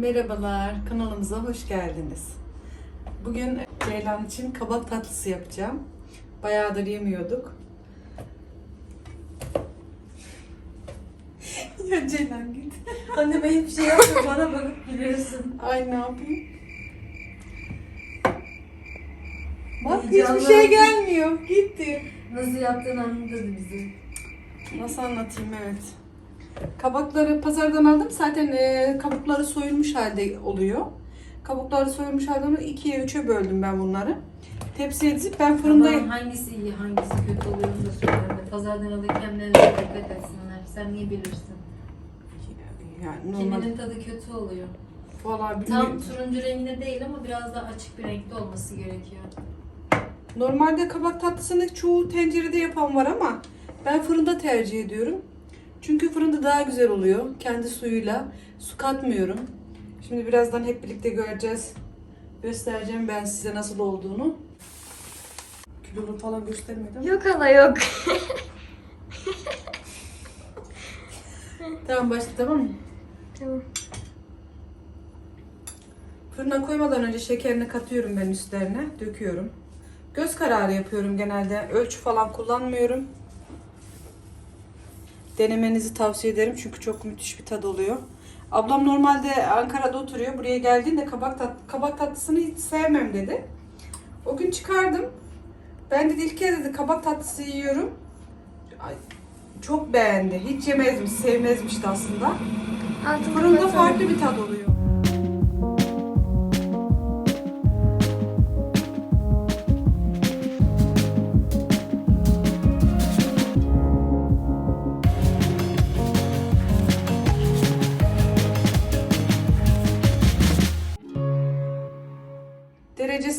Merhabalar, kanalımıza hoş geldiniz. Bugün Ceylan için kabak tatlısı yapacağım. Bayağıdır yemiyorduk. ya Ceylan git. Anne ben hiçbir şey yapmıyorum. Bana bakıp gülüyorsun. Ay ne yapayım? Bak Heyecanlandım. hiçbir şey gelmiyor. Gitti. Nasıl yaptığını anladı bizi. Nasıl anlatayım evet. Kabakları pazardan aldım. Zaten e, kabukları soyulmuş halde oluyor. Kabukları soyulmuş halde oluyor. ikiye üçe böldüm ben bunları. Tepsiye dizip ben fırında... Fırında hangisi iyi, hangisi kötü oluyor onu da söylüyorum. Pazardan alırken nelere dikkat etsinler. Sen niye bilirsin? Yani normal... Kiminin tadı kötü oluyor. Valla Tam bilmiyorum. turuncu renginde değil ama biraz daha açık bir renkte olması gerekiyor. Normalde kabak tatlısını çoğu tencerede yapan var ama ben fırında tercih ediyorum. Çünkü fırında daha güzel oluyor. Kendi suyuyla. Su katmıyorum. Şimdi birazdan hep birlikte göreceğiz. Göstereceğim ben size nasıl olduğunu. Kilolu falan göstermedim. Yok hala yok. Tamam başla tamam mı? Tamam. Fırına koymadan önce şekerini katıyorum ben üstlerine. Döküyorum. Göz kararı yapıyorum genelde. Ölçü falan kullanmıyorum. Denemenizi tavsiye ederim çünkü çok müthiş bir tad oluyor. Ablam normalde Ankara'da oturuyor. Buraya geldiğinde kabak, tat, kabak tatlısını hiç sevmem dedi. O gün çıkardım. Ben dedi ilk kez dedi kabak tatlısı yiyorum. Ay, çok beğendi. Hiç yemezmiş, sevmezmişti aslında. Fırında farklı bir tad oluyor.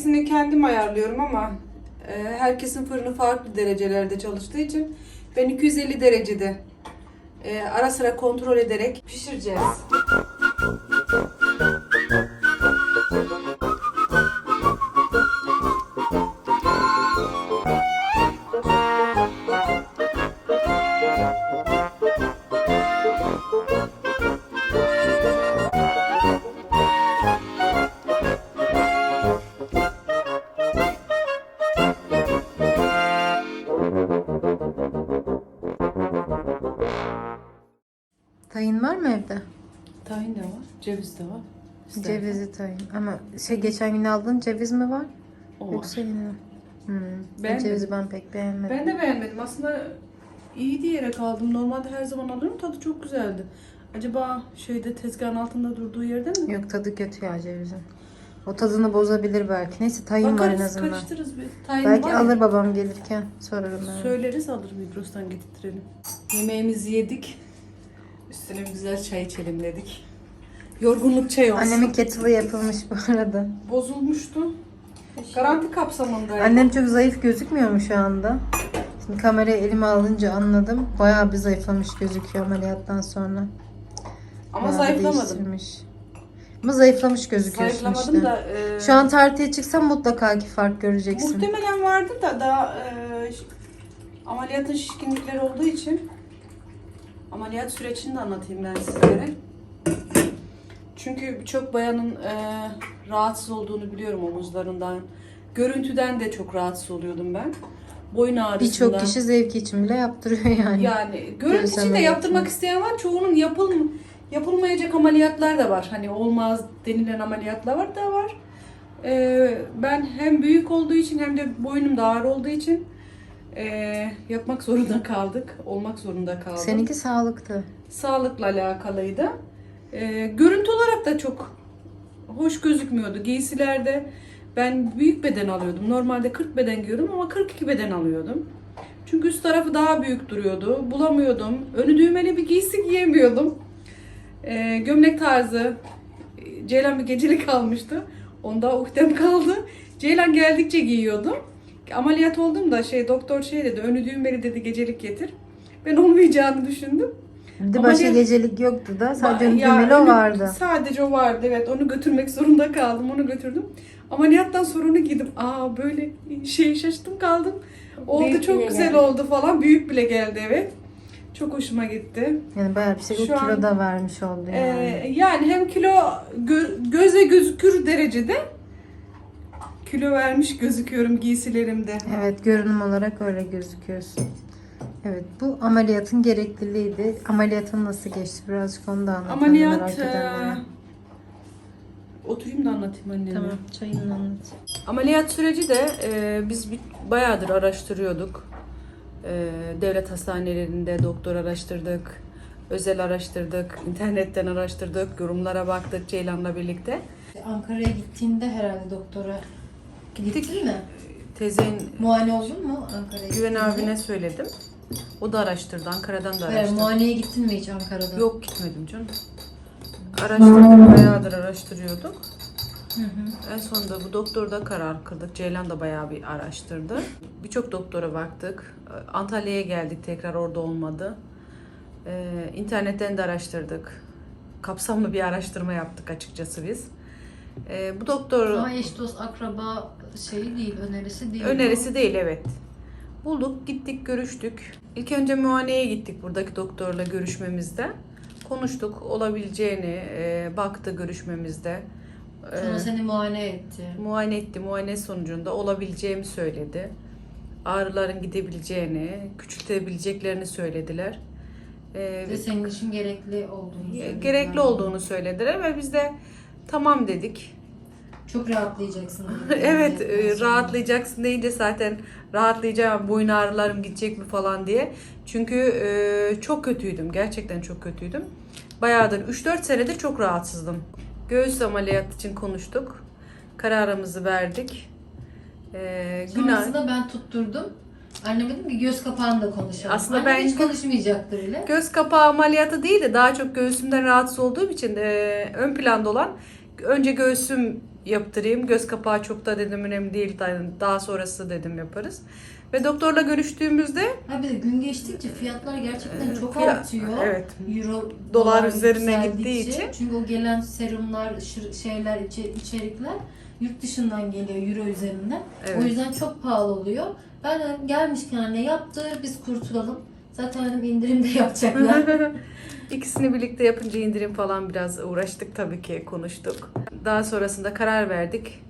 Derecesini kendim ayarlıyorum ama e, herkesin fırını farklı derecelerde çalıştığı için ben 250 derecede e, ara sıra kontrol ederek pişireceğiz. Tayin. Ama şey geçen gün aldığın ceviz mi var? O var. Yoksa yine mi? Hmm. Beğenmedin cevizi ben pek beğenmedim. Ben de beğenmedim. Aslında iyi diyerek aldım. Normalde her zaman alırım. Tadı çok güzeldi. Acaba şeyde tezgahın altında durduğu yerden mi? Yok tadı kötü ya cevizin. O tadını bozabilir belki. Neyse tayin var en Bakarız, azından. karıştırırız bir. Tahin Belki var ya. alır babam gelirken sorarım ben. Söyleriz alır Migros'tan getirtirelim. Yemeğimizi yedik. Üstüne bir güzel çay içelim dedik. Yorgunluk çayı olsun. Annemin kettle'ı yapılmış bu arada. Bozulmuştu. Garanti kapsamındaydı. Annem çok zayıf gözükmüyor mu şu anda? Şimdi kamerayı elime alınca anladım. Bayağı bir zayıflamış gözüküyor ameliyattan sonra. Ama Bayağı zayıflamadım. değiştirmiş. Ama zayıflamış gözüküyorsun Zayıflamadım işte. da. e, Şu an tartıya çıksam mutlaka ki fark göreceksin. Muhtemelen vardır da daha e, ş- ameliyatın şişkinlikleri olduğu için ameliyat sürecini de anlatayım ben sizlere. Çünkü birçok bayanın e, rahatsız olduğunu biliyorum omuzlarından. Görüntüden de çok rahatsız oluyordum ben. Boyun ağrısından. Birçok kişi zevki için bile yaptırıyor yani. Yani görüntü için de yaptırmak isteyen var. Çoğunun yapıl yapılmayacak ameliyatlar da var. Hani olmaz denilen ameliyatlar da var. Ee, ben hem büyük olduğu için hem de boynum da ağır olduğu için ee, yapmak zorunda kaldık. Olmak zorunda kaldım. Seninki sağlıktı. Sağlıkla alakalıydı. Ee, görüntü olarak da çok hoş gözükmüyordu. Giysilerde ben büyük beden alıyordum. Normalde 40 beden giyiyordum ama 42 beden alıyordum. Çünkü üst tarafı daha büyük duruyordu. Bulamıyordum. Önü düğmeli bir giysi giyemiyordum. Ee, gömlek tarzı. e, Ceylan bir gecelik almıştı. Onda ukdem kaldı. Ceylan geldikçe giyiyordum. Ameliyat oldum da şey doktor şey dedi. Önü düğmeli dedi gecelik getir. Ben olmayacağını düşündüm. Bir de Ama başka ne- gecelik yoktu da sadece Ba- ya vardı. Sadece o vardı evet. Onu götürmek zorunda kaldım. Onu götürdüm. Ameliyattan sonra onu giydim. Aa böyle şey şaştım kaldım. Oldu Büyük çok güzel geldi. oldu falan. Büyük bile geldi evet. Çok hoşuma gitti. Yani bayağı bir şey Şu kilo an- da vermiş oldu yani. Ee, yani hem kilo gö- göze gözükür derecede kilo vermiş gözüküyorum giysilerimde. Evet görünüm olarak öyle gözüküyorsun. Evet bu ameliyatın gerekliliğiydi. Ameliyatın nasıl geçti birazcık onu da anlat. hani Ameliyat merak e, edenlere. oturayım da anlatayım anneme. Tamam çayını anlat. Ameliyat süreci de e, biz bir, bayağıdır araştırıyorduk. E, devlet hastanelerinde doktor araştırdık, özel araştırdık, internetten araştırdık, yorumlara baktık Ceylan'la birlikte. Ankara'ya gittiğinde herhalde doktora gittin mi? Teyzenin Muayene oldun mu Ankara'ya Güven gittiğinde? abine söyledim. O da araştırdı, Ankara'dan da Evet, araştırdı. muayeneye gittin mi hiç Ankara'da? Yok gitmedim canım. Araştırdık, bayağıdır araştırıyorduk. Hı hı. En sonunda bu doktorda karar kıldık. Ceylan da bayağı bir araştırdı. Birçok doktora baktık. Antalya'ya geldik tekrar orada olmadı. Ee, internetten de araştırdık. Kapsamlı bir araştırma yaptık açıkçası biz. Ee, bu doktor Ama eş dost akraba şeyi değil, önerisi değil. önerisi değil evet. Bulduk, gittik, görüştük. İlk önce muayeneye gittik buradaki doktorla görüşmemizde. Konuştuk olabileceğini, e, baktı görüşmemizde. Ee, Sonra seni muayene etti. Muayene etti. Muayene sonucunda olabileceğimi söyledi. Ağrıların gidebileceğini, küçültebileceklerini söylediler. Ee, Ve senin için gerekli olduğunu söylediler. gerekli olduğunu söylediler ve biz de tamam dedik. Çok rahatlayacaksın. evet, e, rahatlayacaksın deyince zaten rahatlayacağım, boyun ağrılarım gidecek mi falan diye. Çünkü e, çok kötüydüm, gerçekten çok kötüydüm. Bayağıdır, 3-4 senedir çok rahatsızdım. Göğüs ameliyatı için konuştuk. Kararımızı verdik. E, Günay, Sonrasında ben tutturdum. Anneme dedim ki göz kapağını da konuşalım. Aslında Annem ben- hiç konuşmayacaktı bile. Göz kapağı ameliyatı değil de daha çok göğsümden rahatsız olduğum için e, ön planda olan önce göğsüm yaptırayım. Göz kapağı çok da dedim önemli değil. Daha- sonrası dedim yaparız. Ve doktorla görüştüğümüzde Ha bir de gün geçtikçe fiyatlar gerçekten çok Fiyat- artıyor. evet Euro, Dolar üzerine yükseldikçe. gittiği için. Çünkü o gelen serumlar, şeyler, içe- içerikler yurt dışından geliyor euro üzerinden. Evet. O yüzden çok pahalı oluyor. Ben dedim gelmişken anne yaptır biz kurtulalım. Zaten indirim de yapacaklar. ikisini birlikte yapınca indirim falan biraz uğraştık tabii ki konuştuk. Daha sonrasında karar verdik.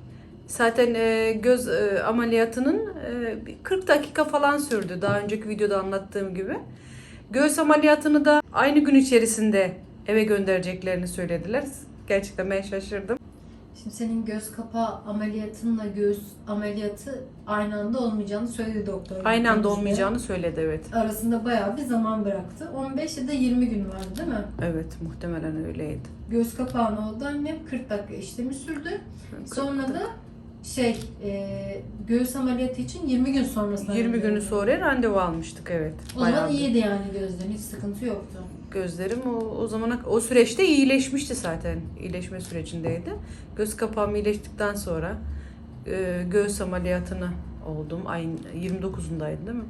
Zaten e, göz e, ameliyatının e, bir 40 dakika falan sürdü. Daha önceki videoda anlattığım gibi. Göğüs ameliyatını da aynı gün içerisinde eve göndereceklerini söylediler. Gerçekten ben şaşırdım. Şimdi senin göz kapağı ameliyatınla göğüs ameliyatı aynı anda olmayacağını söyledi doktor. Aynı anda olmayacağını söyledi evet. Arasında bayağı bir zaman bıraktı. 15 ya da 20 gün vardı değil mi? Evet muhtemelen öyleydi. Göz kapağına oldu annem 40 dakika işlemi sürdü. Sonra da şey e, göğüs ameliyatı için 20 gün sonrasında 20 randevu günü sonra randevu almıştık evet. O zaman Bayağı bir- iyiydi yani gözlerin hiç sıkıntı yoktu. Gözlerim o, o zamana o süreçte iyileşmişti zaten. İyileşme sürecindeydi. Göz kapağım iyileştikten sonra e, göğüs ameliyatını oldum. Ayın 29'undaydı değil mi?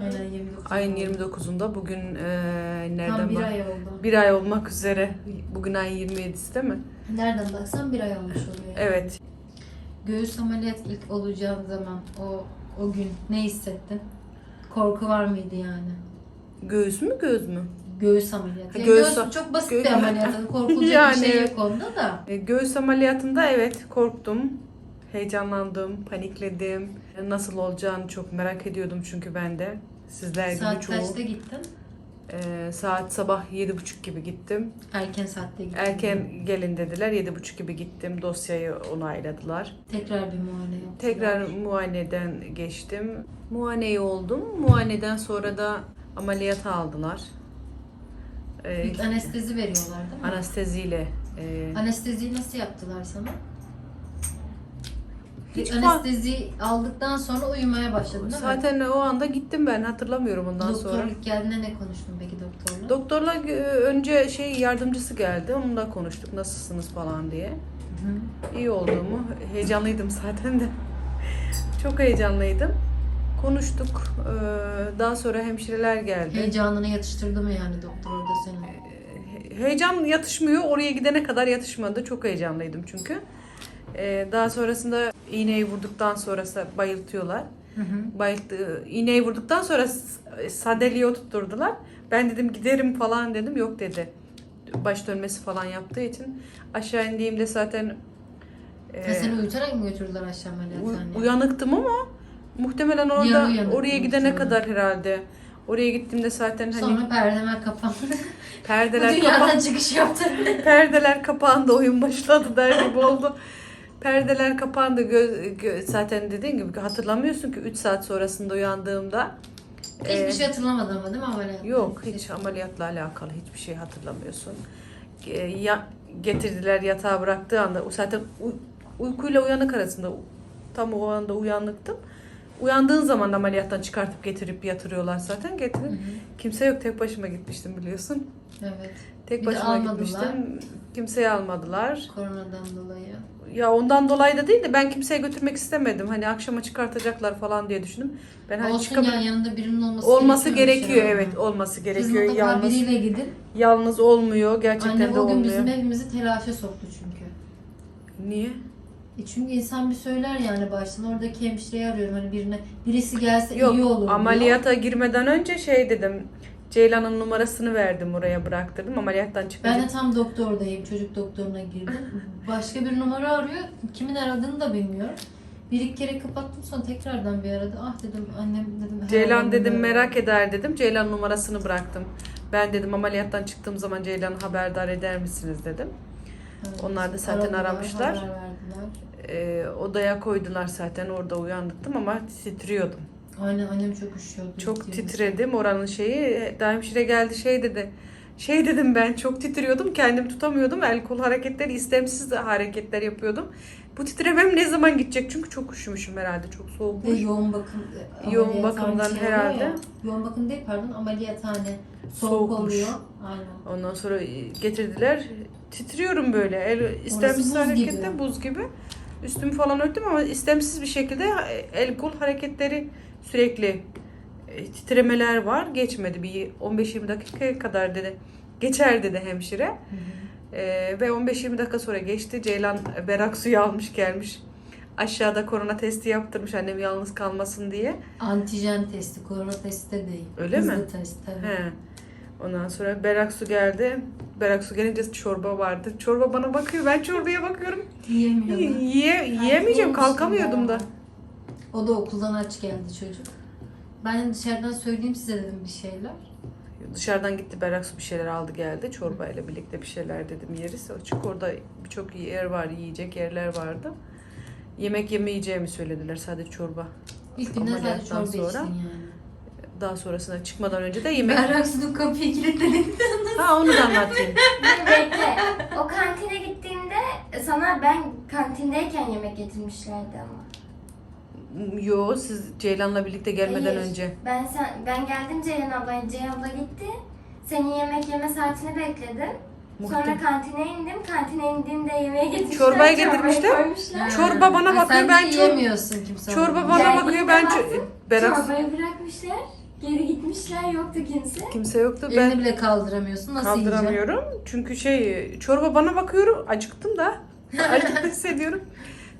Aynen 29. Ayın 29'unda bugün e, nereden Tam bir bak- ay oldu. Bir ay olmak üzere. Bugün ayın 27'si değil mi? Nereden baksan bir ay olmuş oluyor. yani. Evet. Göğüs ameliyat ilk olacağın zaman o o gün ne hissettin? Korku var mıydı yani? Göğüs mü göz mü? Göğüs ameliyatı. Yani Göğüs- göğüs, çok basit göğüs- bir ameliyat. Hani Korkulacak Yani bir şey evet. yok onda da. E, göğüs ameliyatında evet korktum. Heyecanlandım, panikledim. Nasıl olacağını çok merak ediyordum çünkü ben de. Sizler gibi Saat çoğu. kaçta gittin? Ee, saat sabah yedi buçuk gibi gittim. Erken saatte gittin. Erken gelin dediler. Yedi buçuk gibi gittim. Dosyayı onayladılar. Tekrar bir muayene yaptılar. Tekrar muayeneden geçtim. Muayeneyi oldum. Muayeneden sonra da ameliyata aldılar. Ee, İlk anestezi veriyorlar değil mi? anesteziyle. e, Anesteziyi nasıl yaptılar sana? Hiç İlk anestezi aldıktan sonra uyumaya başladın değil mi? zaten o anda gittim ben. Hatırlamıyorum ondan sonra. Doktorluk geldiğinde ne konuştun peki doktorla? Doktorla e, önce şey yardımcısı geldi. Onunla konuştuk. Nasılsınız falan diye. Hı. İyi olduğumu heyecanlıydım zaten de. Çok heyecanlıydım. Konuştuk. Ee, Daha sonra hemşireler geldi. Heyecanını yatıştırdı mı yani doktor orada seni? He- Heyecan yatışmıyor. Oraya gidene kadar yatışmadı. Çok heyecanlıydım çünkü. Ee, Daha sonrasında iğneyi vurduktan sonrası bayıltıyorlar. Hı hı. Bayıldı. İğneyi vurduktan sonra sadeliği oturtturdular. Ben dedim giderim falan dedim. Yok dedi. Baş dönmesi falan yaptığı için. Aşağı indiğimde zaten e, seni uyutarak mı götürdüler aşağı ameliyathaneye? uyanıktım ama muhtemelen orada uyanık oraya gidene muhtemelen. kadar herhalde. Oraya gittiğimde zaten hani Sonra perdeler kapandı. Perdeler dünyadan kapan çıkış yaptı. perdeler kapandı oyun başladı der gibi oldu. Perdeler kapandı. Gö- gö- zaten dediğin gibi hatırlamıyorsun ki 3 saat sonrasında uyandığımda Hiçbir e, şey hatırlamadım ama değil mi ameliyat? Yok hiç ameliyatla alakalı hiçbir şey hatırlamıyorsun. E, Ya, getirdiler yatağa bıraktığı anda zaten uy- uykuyla uyanık arasında tam o anda uyanıktım. Uyandığın zaman ameliyattan çıkartıp getirip yatırıyorlar zaten. Hı hı. kimse yok tek başıma gitmiştim biliyorsun. Evet. Tek Bir başıma gitmiştim. Kimseyi almadılar. Koronadan dolayı. Ya ondan dolayı da değil de ben kimseye götürmek istemedim. Hani akşama çıkartacaklar falan diye düşündüm. Ben hani Olsun çıkamam- ya yanında birinin olması olması gerekiyor ya. evet olması Siz gerekiyor. mutlaka Yalnız biriyle gidin. yalnız olmuyor gerçekten Anne de o gün olmuyor. bizim hepimizi telaşa soktu çünkü. Niye? E çünkü insan bir söyler yani baştan oradaki hemşireyi arıyorum hani birine birisi gelse Yok iyi olur diyor. ameliyata girmeden önce şey dedim. Ceylan'ın numarasını verdim oraya bıraktırdım. Ameliyattan çıkınca. Ben de tam doktordayım çocuk doktoruna girdim. Başka bir numara arıyor. Kimin aradığını da bilmiyorum. Bir iki kere kapattım sonra tekrardan bir aradı. Ah dedim annem dedim. Ceylan an dedim böyle. merak eder dedim. Ceylan numarasını bıraktım. Ben dedim ameliyattan çıktığım zaman Ceylan'ı haberdar eder misiniz dedim. Evet. Onlar da zaten Aradılar, aramışlar. haber verdiler. Ee, odaya koydular zaten orada uyandıktım ama titriyordum. Aynen annem çok üşüyordu. Çok titredim oranın şeyi. Hemşire geldi şey dedi. Şey dedim ben çok titriyordum. Kendimi tutamıyordum. El kol hareketleri istemsiz hareketler yapıyordum. Bu titremem ne zaman gidecek? Çünkü çok üşümüşüm herhalde. Çok Ve soğukmuş. yoğun bakım Yoğun ameliyathane bakımdan şey herhalde. ya. Yoğun bakım değil pardon ameliyathane. Soğuk Soğukmuş. oluyor. Aynen. Ondan sonra getirdiler. Titriyorum böyle. El, istemsiz harekette buz gibi. Üstümü falan örttüm ama istemsiz bir şekilde el kol hareketleri sürekli e, titremeler var. Geçmedi bir 15-20 dakika kadar dedi. Geçer dedi hemşire. Hı hı. Ee, ve 15-20 dakika sonra geçti. Ceylan berak suyu almış gelmiş. Aşağıda korona testi yaptırmış annem yalnız kalmasın diye. Antijen testi, korona testi de değil. Öyle Hızlı mi? test tabii. He. Ondan sonra berak su geldi. Berak su gelince çorba vardı. Çorba bana bakıyor. Ben çorbaya bakıyorum. Yiyemiyorlar. Yiye, yiyemeyeceğim. Kalkamıyordum da. O da okuldan aç geldi çocuk. Ben dışarıdan söyleyeyim size dedim bir şeyler. Dışarıdan gitti berak su bir şeyler aldı geldi. Çorba ile birlikte bir şeyler dedim yeriz. Çünkü orada birçok yer var. Yiyecek yerler vardı. Yemek yemeyeceğimi söylediler. Sadece çorba. İlk günden sadece çorba sonra. içtin yani. Daha sonrasına çıkmadan önce de yemek. Berrak Su'nun kapıyı kilitledin. Ha onu da anlatayım. Dur bekle. O kantine gittiğimde sana ben kantindeyken yemek getirmişlerdi ama. Yo siz Ceylan'la birlikte gelmeden Hayır. önce. Ben sen ben geldim Ceylan abla. Ceylan abla gitti. Senin yemek yeme saatini bekledim. Sonra Muhtem- kantine indim. Kantine indiğimde yemeğe getirmişler. Çorbayı çorbayı getirmişler. koymuşlar. Çorba bana Ha, bakıyor, sen ben çor- yiyemiyorsun kimse. Çorba bana Geldiğinde bakıyor ben baktım, ço- berak Çorbayı bırakmışlar. Geri gitmişler. Yoktu kimse. kimse yoktu. Elini Ben bile kaldıramıyorsun. Nasıl yiyeceksin? kaldıramıyorum. Çünkü şey çorba bana bakıyorum. Acıktım da. Acıktım hissediyorum.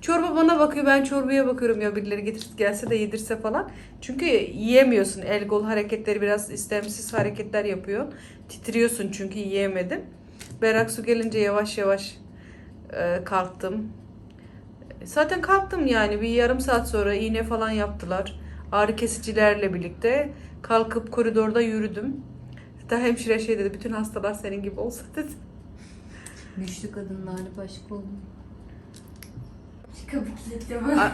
Çorba bana bakıyor ben çorbaya bakıyorum ya birileri getirip gelse de yedirse falan. Çünkü yiyemiyorsun. El kol hareketleri biraz istemsiz hareketler yapıyor. Titriyorsun çünkü yiyemedim. Berrak su gelince yavaş yavaş e, kalktım. Zaten kalktım yani bir yarım saat sonra iğne falan yaptılar. Ağrı kesicilerle birlikte kalkıp koridorda yürüdüm. Hatta hemşire şey dedi bütün hastalar senin gibi olsa dedi. Güçlü kadının hali başka oldu. Kapı kilitli A-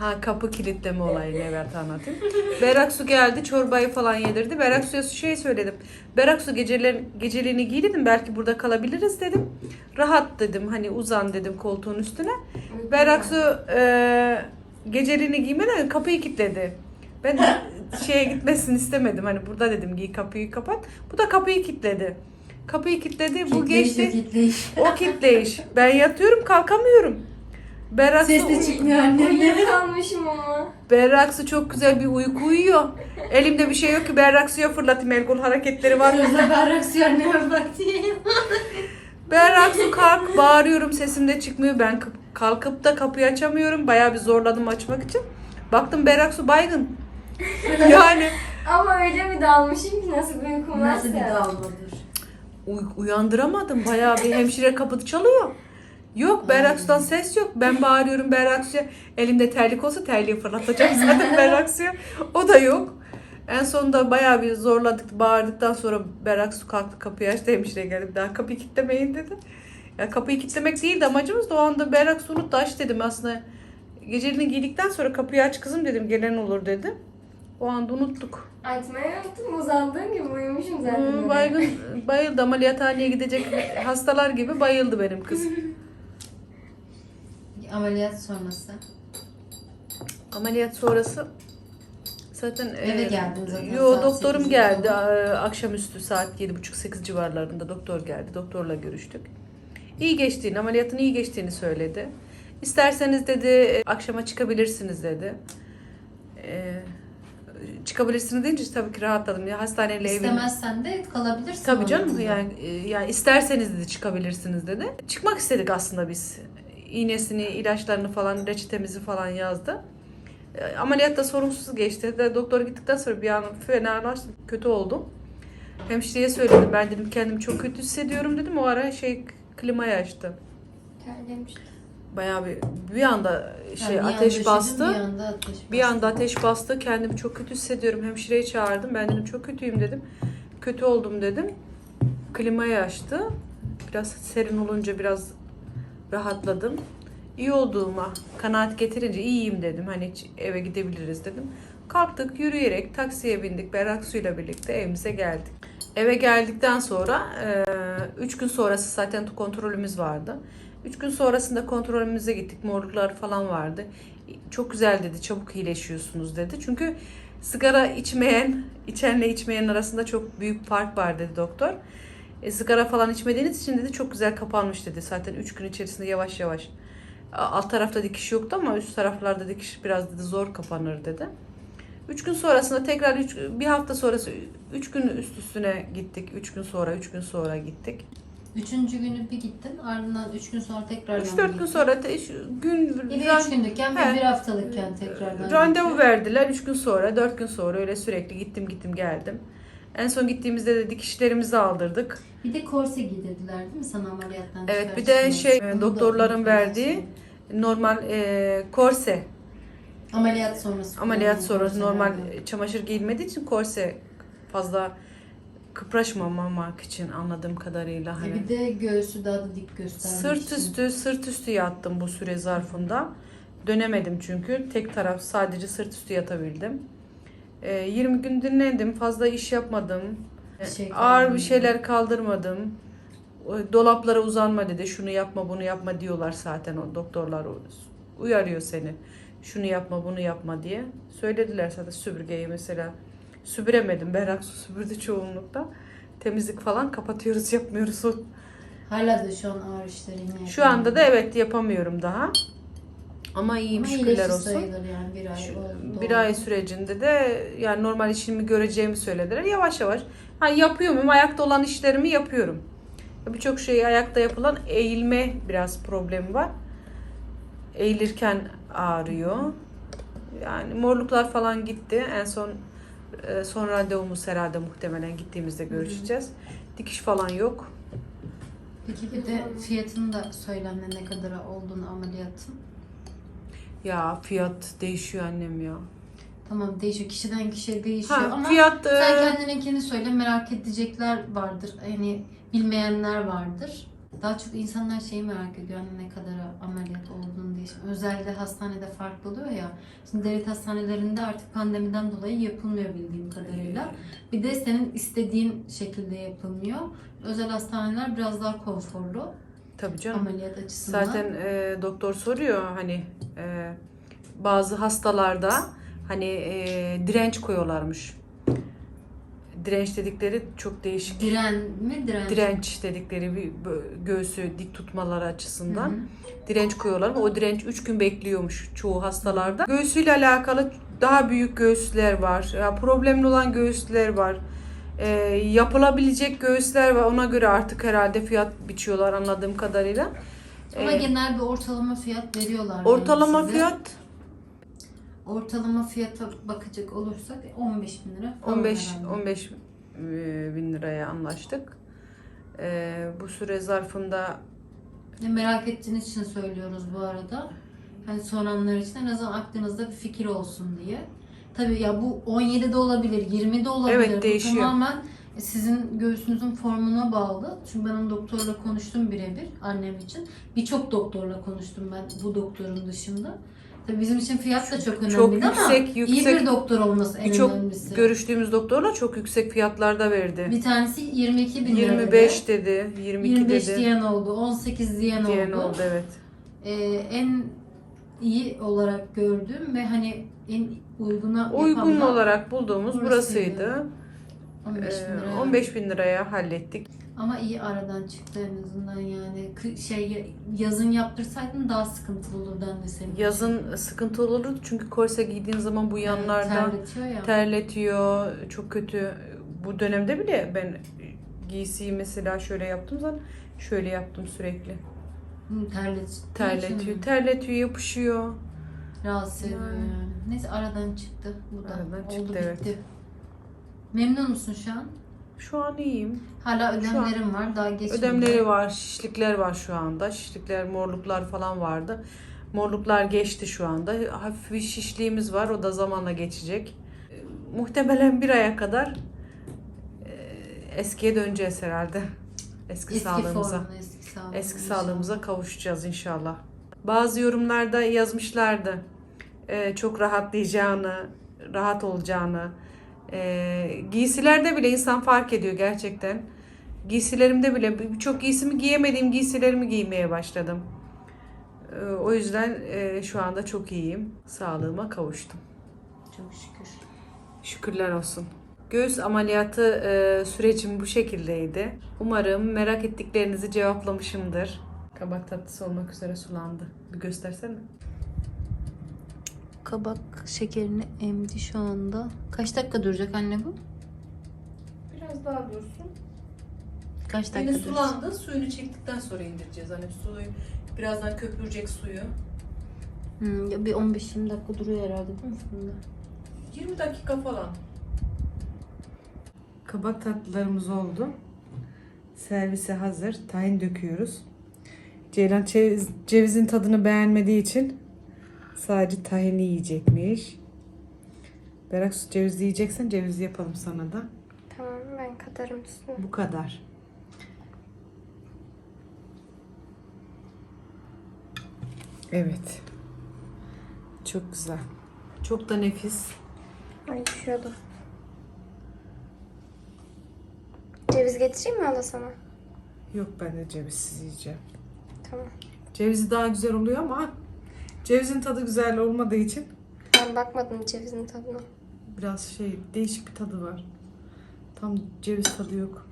Ha kapı kilitleme olayını evet anlatayım. Berrak su geldi çorbayı falan yedirdi. Berrak suya şey söyledim. Berrak su geceler, geceliğini giy dedim. Belki burada kalabiliriz dedim. Rahat dedim hani uzan dedim koltuğun üstüne. Berrak su e, geceliğini giymeden kapıyı kilitledi. Ben şeye gitmesini istemedim. Hani burada dedim giy kapıyı kapat. Bu da kapıyı kilitledi. Kapıyı kilitledi. Bu geçti. kitleyiş. O kitleyiş. Ben yatıyorum kalkamıyorum. Berrak Ses de çıkmıyor. Uyuyakalmışım ama. Berrak su çok güzel bir uyku uyuyor. Elimde bir şey yok ki berrak suya fırlatayım. El kol hareketleri var. Gözde berrak suyu anneme bak diye. Kalk bağırıyorum sesim de çıkmıyor. Ben kalkıp da kapıyı açamıyorum. Bayağı bir zorladım açmak için. Baktım berrak su baygın. yani Ama öyle bir dalmışım ki nasıl bir uykum Nasıl bir varsa. dalmadır? uy- uyandıramadım. Bayağı bir hemşire kapı çalıyor. Yok berrak sudan ses yok. Ben bağırıyorum berrak suya. Elimde terlik olsa terliği fırlatacağım zaten berrak suya. O da yok. En sonunda bayağı bir zorladık, bağırdıktan sonra berrak su kalktı kapıyı açtı hemşire geldi. Daha kapıyı kilitlemeyin dedi. Ya kapıyı kilitlemek değildi amacımız da o anda berrak su unuttu aç dedim aslında. Geceliğini giydikten sonra kapıyı aç kızım dedim gelen olur dedi. O anda unuttuk. Açmayı unuttum. Uzandığım gibi uyumuşum zaten. Hı, baygın, bayıldı ameliyathaneye gidecek hastalar gibi bayıldı benim kız. Ameliyat sonrası. Ameliyat sonrası zaten Eve geldin zaten Yo doktorum geldi. Ee, Akşamüstü saat 7.30-8 civarlarında doktor geldi. Doktorla görüştük. İyi geçtiğini, ameliyatın iyi geçtiğini söyledi. İsterseniz dedi akşama çıkabilirsiniz dedi. Ee, çıkabilirsiniz deyince tabii ki rahatladım. Ya hastaneyle evin İstemezsen de kalabilirsin. Tabii canım yani e, yani isterseniz dedi çıkabilirsiniz dedi. Çıkmak istedik aslında biz. İğnesini, ilaçlarını falan, reçetemizi falan yazdı. E, Ameliyat da sorunsuz geçti. De doktora gittikten sonra bir an fenalaştım, kötü oldum. Hemşireye söyledim. Ben dedim kendimi çok kötü hissediyorum dedim. O ara şey klimayı açtı. Terlemiş. Bayağı bir bir anda şey Yani bir ateş anda bastı. üşüdüm, Bir anda ateş bastı. Bir anda ateş bastı. Kendimi çok kötü hissediyorum. Hemşireyi çağırdım. Ben dedim çok kötüyüm dedim. Kötü oldum dedim. Klimayı açtı. Biraz serin olunca biraz rahatladım. İyi olduğuma kanaat getirince iyiyim dedim. Hani eve gidebiliriz dedim. Kalktık yürüyerek taksiye bindik. Berrak suyla birlikte evimize geldik. Eve geldikten sonra 3 gün sonrası zaten kontrolümüz vardı. 3 gün sonrasında kontrolümüze gittik. Morluklar falan vardı. Çok güzel dedi. Çabuk iyileşiyorsunuz dedi. Çünkü sigara içmeyen, içenle içmeyen arasında çok büyük fark var dedi doktor. E, sigara falan içmediğiniz için dedi çok güzel kapanmış dedi. Zaten 3 gün içerisinde yavaş yavaş. Alt tarafta dikiş yoktu ama üst taraflarda dikiş biraz dedi zor kapanır dedi. 3 gün sonrasında tekrar üç, bir hafta sonrası 3 gün üst üstüne gittik. 3 gün sonra 3 gün sonra gittik. Üçüncü günü bir gittin ardından üç gün sonra tekrardan 3-4 gün sonra te- şu gün Bir ran- üç günlükken He. bir, bir haftalıkken tekrardan randevu gittin. verdiler 3 gün sonra 4 gün sonra öyle sürekli gittim gittim geldim. En son gittiğimizde de dikişlerimizi aldırdık. Bir de korse giydirdiler değil mi sana ameliyattan Evet, bir de şey, Onu doktorların verdiği Normal e, korse. Ameliyat sonrası. ameliyat sonrası normal var. çamaşır giyilmediği için korse fazla kıpraşmamak için anladığım kadarıyla E hani. bir de göğsü daha da dik göstermek Sırt için. üstü sırt üstü yattım bu süre zarfında. Dönemedim çünkü tek taraf sadece sırt üstü yatabildim. E, 20 gün dinlendim. Fazla iş yapmadım. Şey Ağır bir şeyler kaldırmadım. Dolaplara uzanma dedi. Şunu yapma, bunu yapma diyorlar zaten o doktorlar uyarıyor seni. Şunu yapma, bunu yapma diye. Söylediler zaten süpürgeyi mesela. Süpüremedim. Berrak su süpürdü çoğunlukta. Temizlik falan kapatıyoruz, yapmıyoruz. Hala da şu an ağır işleri Şu anda da evet yapamıyorum daha. Ama iyiyim Ama şükürler olsun. yani bir ay oldu. Bir ay sürecinde de yani normal işimi göreceğimi söylediler. Yavaş yavaş. Ha yapıyor muyum? Ayakta olan işlerimi yapıyorum. Birçok şey ayakta yapılan eğilme biraz problemi var. Eğilirken ağrıyor. Yani morluklar falan gitti. En son e, son randevumuz herhalde muhtemelen gittiğimizde görüşeceğiz. Dikiş falan yok. Peki bir de fiyatını da söylenme ne kadar olduğunu ameliyatın. Ya fiyat değişiyor annem ya. Tamam değişiyor. Kişiden kişiye değişiyor Ha, ama fiyat sen e, kendininkini söyle merak edecekler vardır. Yani bilmeyenler vardır. Daha çok insanlar şeyi merak ediyor hani ne kadar ameliyat olduğunu diye. Şimdi özellikle hastanede farklı oluyor ya. Şimdi devlet hastanelerinde artık pandemiden dolayı yapılmıyor bildiğim kadarıyla. Bir de senin istediğin şekilde yapılmıyor. Özel hastaneler biraz daha konforlu tabii canım. ameliyat açısından. Zaten e, doktor soruyor hani e, bazı hastalarda hani e, direnç koyuyorlarmış. Direnç dedikleri çok değişik. diren mi direnç? Direnç dedikleri bir göğsü dik tutmaları açısından Hı hı. direnç koyuyorlar. O direnç 3 gün bekliyormuş çoğu hastalarda. Göğsüyle alakalı daha büyük göğüsler var. Ya problemli olan göğüsler var. E, yapılabilecek göğüsler var. Ona göre artık herhalde fiyat biçiyorlar anladığım kadarıyla. Ama E, genel bir ortalama fiyat veriyorlar. Ortalama size. fiyat ortalama fiyata bakacak olursak 15 bin lira falan 15 herhalde. 15 e, bin liraya anlaştık. E, bu süre zarfında merak ettiğiniz için söylüyoruz bu arada. Hani soranlar için en azından aklınızda bir fikir olsun diye. Tabii ya bu 17 de olabilir, 20 de olabilir. Evet, Bu değişiyor. tamamen sizin göğsünüzün formuna bağlı. Çünkü ben onun doktorla konuştum birebir annem için. Birçok doktorla konuştum ben bu doktorun dışında. Tabii bizim için fiyat da çok önemli Çok ama yüksek, iyi yüksek- bir doktor olması en birçok önemlisi. görüştüğümüz doktorla çok yüksek fiyatlarda verdi. bir tanesi 22 bin lira 25 dedi. dedi, 22 25 dedi. diyen oldu, 18 diyen, diyen oldu. oldu evet. Ee, en iyi olarak gördüğüm ve hani en uyguna Uygun olarak bulduğumuz burasıydı. burasıydı. 15 bin Ee, lira. 15 bin liraya hallettik. Ama iyi aradan çıktı en azından yani. Şey yazın yaptırsaydın daha sıkıntılı olurdu anne senin için. Yazın sıkıntı olurdu çünkü korse giydiğin zaman bu yanlardan terletiyor ya. terletiyor. Çok kötü. Bu dönemde bile ben giysiyi mesela şöyle yaptım zaman şöyle yaptım sürekli. Hı, terletiyor. Terletiyor, terletiyor, yapışıyor. Rahatsız ediyor Yani. yani. Neyse aradan çıktı. Bu da Aradan oldu çıktı, bitti. evet. Memnun musun şu an? Şu an iyiyim. Hala Şu an ödemlerim var. Daha geçmedi. Ödemleri var, şişlikler var şu anda. Şişlikler, morluklar falan vardı. Morluklar geçti şu anda. Hafif bir şişliğimiz var. O da zamanla geçecek. Muhtemelen bir aya kadar e, eskiye döneceğiz herhalde. Eski, Eski sağlığımıza. formuna, eski sağlığımıza. Eski sağlığımıza kavuşacağız inşallah. Bazı yorumlarda yazmışlardı. e, çok rahatlayacağını, rahat olacağını. E, giysilerde bile insan fark ediyor gerçekten. Giysilerimde bile birçok giysimi giyemediğim giysilerimi giymeye başladım. E, o yüzden e, şu anda çok iyiyim. Sağlığıma kavuştum. Çok şükür. Şükürler olsun. Göğüs ameliyatı e, sürecim bu şekildeydi. Umarım merak ettiklerinizi cevaplamışımdır. Kabak tatlısı olmak üzere sulandı. Bir göstersene. Kabak şekerini emdi şu anda. Kaç dakika duracak anne bu? Biraz daha dursun. Kaç dakika Yine duracak? sulandı. Suyunu çektikten sonra indireceğiz. Hani suyu birazdan köpürecek suyu. Hmm, ya bir 15-20 dakika duruyor herhalde değil mi fırında? 20 dakika falan. Kabak tatlılarımız oldu. Servise hazır. Tahin döküyoruz. Ceylan ceviz, cevizin tadını beğenmediği için sadece tahini yiyecekmiş. Berak ceviz yiyeceksen ceviz yapalım sana da. Tamam ben katarım üstüne. Bu kadar. Evet. Çok güzel. Çok da nefis. Ay düşüyordum. Ceviz getireyim mi hala sana? Yok ben de cevizsiz yiyeceğim. Tamam. Cevizi daha güzel oluyor ama cevizin tadı güzel olmadığı için Ben bakmadım cevizin tadına. biraz şey değişik bir tadı var. Tam ceviz tadı yok.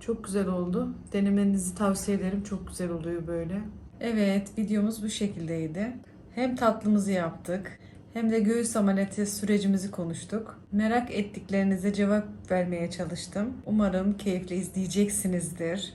Çok güzel oldu. Denemenizi tavsiye ederim. Çok güzel oluyor böyle. Evet, videomuz bu şekildeydi. Hem tatlımızı yaptık, hem de göğüs ameliyatı sürecimizi konuştuk. Merak ettiklerinize cevap vermeye çalıştım. Umarım keyifle izleyeceksinizdir.